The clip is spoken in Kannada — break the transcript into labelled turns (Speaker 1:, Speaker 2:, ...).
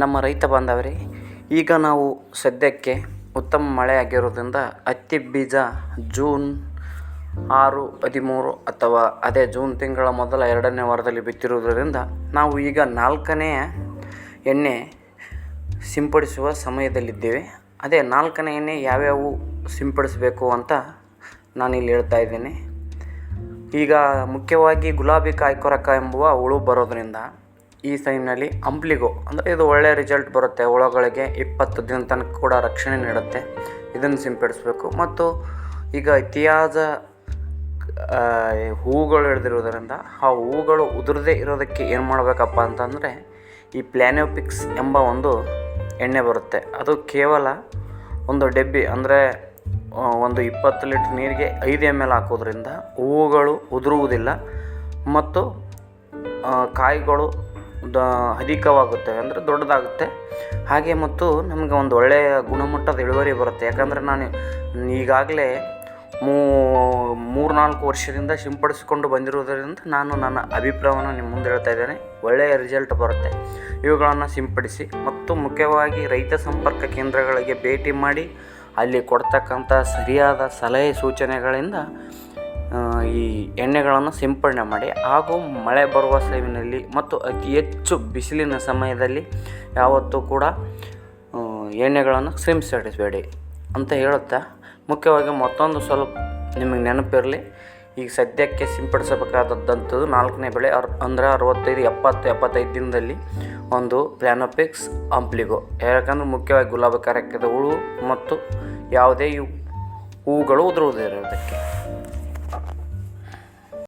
Speaker 1: ನಮ್ಮ ರೈತ ಬಾಂಧವರೇ, ಈಗ ನಾವು ಸದ್ಯಕ್ಕೆ ಉತ್ತಮ ಮಳೆ ಆಗಿರೋದ್ರಿಂದ ಹತ್ತಿ ಬೀಜ ಜೂನ್ ಆರು, ಹದಿಮೂರು ಅಥವಾ ಅದೇ ಜೂನ್ ತಿಂಗಳ ಮೊದಲ ಎರಡನೇ ವಾರದಲ್ಲಿ ಬಿತ್ತಿರುವುದರಿಂದ ನಾವು ಈಗ ನಾಲ್ಕನೆಯ ಎಣ್ಣೆ ಸಿಂಪಡಿಸುವ ಸಮಯದಲ್ಲಿದ್ದೇವೆ. ಅದೇ ನಾಲ್ಕನೇ ಎಣ್ಣೆ ಯಾವ್ಯಾವು ಸಿಂಪಡಿಸಬೇಕು ಅಂತ ನಾನಿಲ್ಲಿ ಹೇಳ್ತಾ ಇದ್ದೇನೆ. ಈಗ ಮುಖ್ಯವಾಗಿ ಗುಲಾಬಿ ಕಾಯ್ಕೊರಕ ಎಂಬುವ ಹುಳು ಬರೋದರಿಂದ ಈ ಟೈಮ್ನಲ್ಲಿ ಅಂಪ್ಲಿಗೋ ಅಂದರೆ ಇದು ಒಳ್ಳೆಯ ರಿಸಲ್ಟ್ ಬರುತ್ತೆ. ಹುಳಗಳಿಗೆ ಇಪ್ಪತ್ತು ದಿನ ತನಕ ಕೂಡ ರಕ್ಷಣೆ ನೀಡುತ್ತೆ. ಇದನ್ನು ಸಿಂಪಡಿಸಬೇಕು. ಮತ್ತು ಈಗ ಇತಿಹಾಸ ಹೂಗಳು ಹಿಡಿದಿರೋದರಿಂದ ಆ ಹೂಗಳು ಉದುರದೇ ಇರೋದಕ್ಕೆ ಏನು ಮಾಡಬೇಕಪ್ಪ ಅಂತಂದರೆ ಈ ಪ್ಲ್ಯಾನೋಪಿಕ್ಸ್ ಎಂಬ ಒಂದು ಎಣ್ಣೆ ಬರುತ್ತೆ. ಅದು ಕೇವಲ ಒಂದು ಡೆಬ್ಬಿ, ಅಂದರೆ ಒಂದು ಇಪ್ಪತ್ತು ಲೀಟ್ರ್ ನೀರಿಗೆ ಐದು ಎಂ ಎಲ್ ಹಾಕೋದ್ರಿಂದ ಹೂವುಗಳು ಉದುರುವುದಿಲ್ಲ. ಮತ್ತು ಕಾಯಿಗಳು ದ ಅಧಿಕವಾಗುತ್ತವೆ ಅಂದರೆ ದೊಡ್ಡದಾಗುತ್ತೆ. ಹಾಗೆ ಮತ್ತು ನಮಗೆ ಒಂದು ಒಳ್ಳೆಯ ಗುಣಮಟ್ಟದ ಇಳುವರಿ ಬರುತ್ತೆ. ಯಾಕಂದರೆ ನಾನು ಈಗಾಗಲೇ ಮೂ ಮೂರು ನಾಲ್ಕು ವರ್ಷದಿಂದ ಸಿಂಪಡಿಸಿಕೊಂಡು ಬಂದಿರುವುದರಿಂದ ನಾನು ನನ್ನ ಅಭಿಪ್ರಾಯವನ್ನು ನಿಮ್ಮ ಮುಂದೆ ಹೇಳ್ತಾ ಇದ್ದೇನೆ. ಒಳ್ಳೆಯ ರಿಸಲ್ಟ್ ಬರುತ್ತೆ. ಇವುಗಳನ್ನು ಸಿಂಪಡಿಸಿ ಮತ್ತು ಮುಖ್ಯವಾಗಿ ರೈತ ಸಂಪರ್ಕ ಕೇಂದ್ರಗಳಿಗೆ ಭೇಟಿ ಮಾಡಿ ಅಲ್ಲಿ ಕೊಡ್ತಕ್ಕಂಥ ಸರಿಯಾದ ಸಲಹೆ ಸೂಚನೆಗಳಿಂದ ಈ ಎಣ್ಣೆಗಳನ್ನು ಸಿಂಪಡಣೆ ಮಾಡಿ ಹಾಗೂ ಮಳೆ ಬರುವ ಟೈಮಿನಲ್ಲಿ ಮತ್ತು ಅತಿ ಹೆಚ್ಚು ಬಿಸಿಲಿನ ಸಮಯದಲ್ಲಿ ಯಾವತ್ತೂ ಕೂಡ ಎಣ್ಣೆಗಳನ್ನು ಸಿಂಪಡಿಸಬೇಡಿ ಅಂತ ಹೇಳುತ್ತಾ, ಮುಖ್ಯವಾಗಿ ಮತ್ತೊಂದು ಸ್ವಲ್ಪ ನಿಮಗೆ ನೆನಪಿರಲಿ, ಈಗ ಸದ್ಯಕ್ಕೆ ಸಿಂಪಡಿಸಬೇಕಾದದ್ದಂಥದ್ದು ನಾಲ್ಕನೇ ಬೆಳೆ ಅರ್, ಅಂದರೆ ಅರವತ್ತೈದು, ಎಪ್ಪತ್ತು, ಎಪ್ಪತ್ತೈದು ದಿನದಲ್ಲಿ ಒಂದು ಪ್ಲ್ಯಾನೋಪಿಕ್ಸ್ ಅಂಪ್ಲಿಗೋ ಯಾಕಂದ್ರೆ ಮುಖ್ಯವಾಗಿ ಗುಲಾಬಿ ಕಾರ್ಯಕ್ಕೆ ಹುಳು ಮತ್ತು ಯಾವುದೇ ಹೂಗಳು ಉದುರುವುದಿರೋದಕ್ಕೆ